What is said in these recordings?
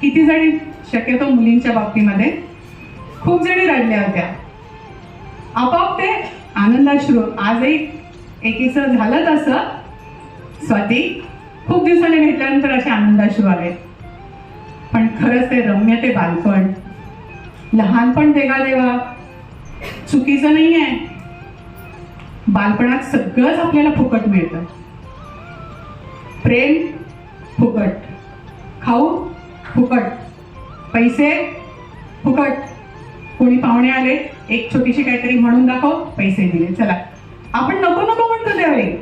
किती जणी शक्यतो मुलींच्या बाबतीमध्ये? खूप जणी रडल्या होत्या. आपोआप ते आनंदाश्रू आजही एकीचं झालं तसं स्वाती खूप दिवसांनी भेटल्यानंतर असे आनंदाश्रू आले. पण खरंच ते रम्य ते बालपण. लहानपण देगा देवा. चुकीचं नाही आहे बालपणात सगळंच आपल्याला फुकट मिळतं. प्रेम फुकट. खाऊ फुकट. पैसे फुकट. कोणी पाहुणे आले एक छोटीशी काहीतरी म्हणून दाखव पैसे दिले. चला. आपण नको नको म्हणतो त्यावेळी.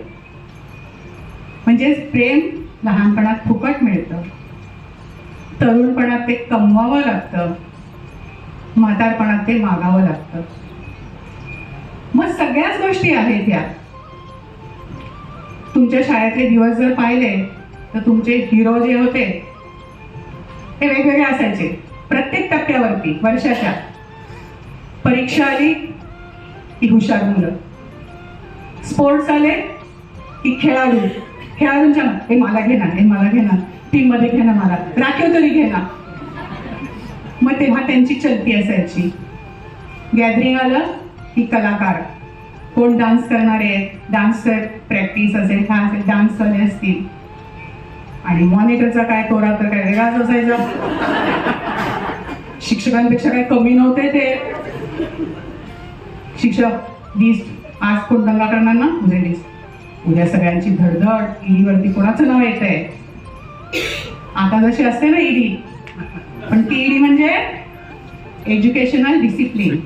म्हणजे प्रेम लहानपणात फुकट मिळतं. तरुणपणात ते कमवावं लागतं. म्हातारपणात ते मागावं लागतं. मग सगळ्याच गोष्टी आहेत या. तुमच्या शाळेतले दिवस जर पाहिले तर तुमचे हिरो जे होते ते वेगवेगळे असायचे. प्रत्येक टप्प्यावरती वर्षाच्या. परीक्षा आली की हुशार मुलं. स्पोर्ट्स आले की खेळाडू. खेळाडूंच्या हे मला घेणार हे मला घेणार टीममध्ये घेणार मला राखीव तरी घेणार मग तेव्हा त्यांची चलती असायची. गॅदरिंग आलं की कलाकार. कोण डान्स करणारे डान्सर प्रॅक्टिस असेल काय असेल डान्स वाले असतील. आणि मॉनिटरचा काय तोरा तर काय वेगळाच असायचा. शिक्षकांपेक्षा काही कमी नव्हते ते. शिक्षक वीस आज कोण दंगा करणार ना? उद्या वीस. उद्या सगळ्यांची धडधड ईडीवरती कोणाचं नाव येत आहे आता जशी असते ना ईडी. पण ती ईडी म्हणजे एज्युकेशनल डिसिप्लिन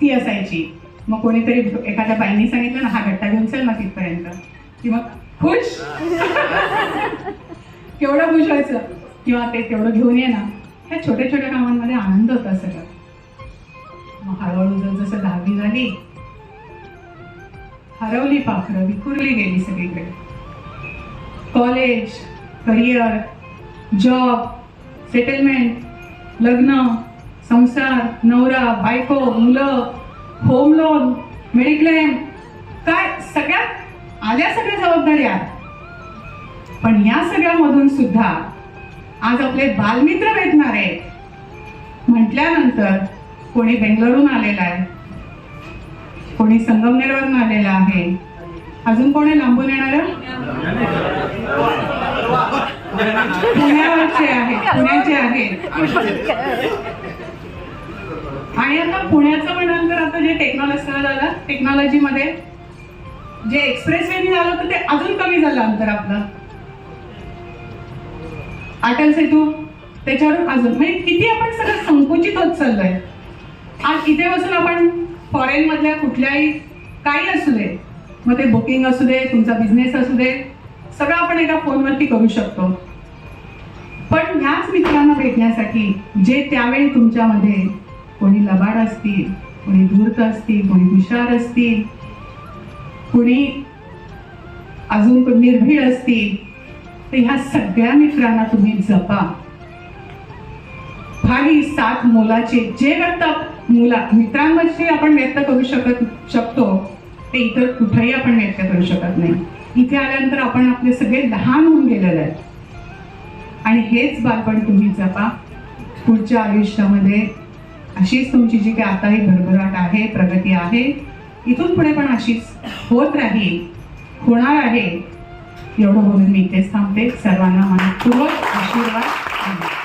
ती असायची. मग कोणीतरी एखाद्या बाईंनी सांगितलं ना हा गट्टा घेऊन चल ना तिथपर्यंत. की मग खुश? केवढं खुश व्हायचं? किंवा ते तेवढं घेऊन ये ना. ह्या छोट्या छोट्या कामांमध्ये आनंद होता सगळं. मग हळूहळू जर जसं दहावी झाली हरवली पाखरं विखुरली गेली सगळीकडे. कॉलेज करिअर जॉब सेटलमेंट लग्न संसार नवरा बायको मुलं होम लोन मेडिक्लेम काय सगळ्यात आल्या सगळ्या जबाबदाऱ्या पण या सगळ्यामधून सुद्धा आज आपले बालमित्र भेटणार आहेत. म्हटल्यानंतर कोणी बेंगलोरून आलेला आहे. कोणी संगमनेरवरून आलेला आहे. अजून कोणी लांबून येणार पुण्यावरचे आहे. पुण्याचे आहे. आणि आता पुण्याचं म्हणाल तर आता जे टेक्नॉलॉजी झालं टेक्नॉलॉजीमध्ये जे एक्सप्रेस वेनी झालं होतं ते अजून कमी झालं अंतर आपलं. अटल सेतू त्याच्यावरून अजून. म्हणजे किती आपण सगळं संकुचित होत चाललोय. आज इथे बसून आपण फॉरेन मधल्या कुठल्याही काही असू दे मग ते बुकिंग असू दे तुमचा बिझनेस असू दे सगळं आपण एका फोनवरती करू शकतो. पण ह्याच मित्रांना भेटण्यासाठी जे त्यावेळी तुमच्यामध्ये कोणी लबाड असतील कोणी धूर्त असतील कोणी हुशार असतील कुणी अजून पण निर्भीड असतील तर ह्या सगळ्या मित्रांना तुम्ही जपा. फारी सात मोलाचे जे व्यक्त मुला मित्रांमध्ये आपण व्यक्त करू शकत शकतो ते इतर कुठेही आपण व्यक्त करू शकत नाही. इथे आल्यानंतर आपण आपले सगळे लहान होऊन गेलेले आहेत. आणि हेच बालपण तुम्ही जपा. पुढच्या आयुष्यामध्ये अशीच तुमची जी काही आता ही भरभराट आहे प्रगती आहे इथून पुढे पण अशीच होत राहील. होणार आहे. एवढं बोलून मी इथेच थांबते. सर्वांना मनपूर्वक आशीर्वाद.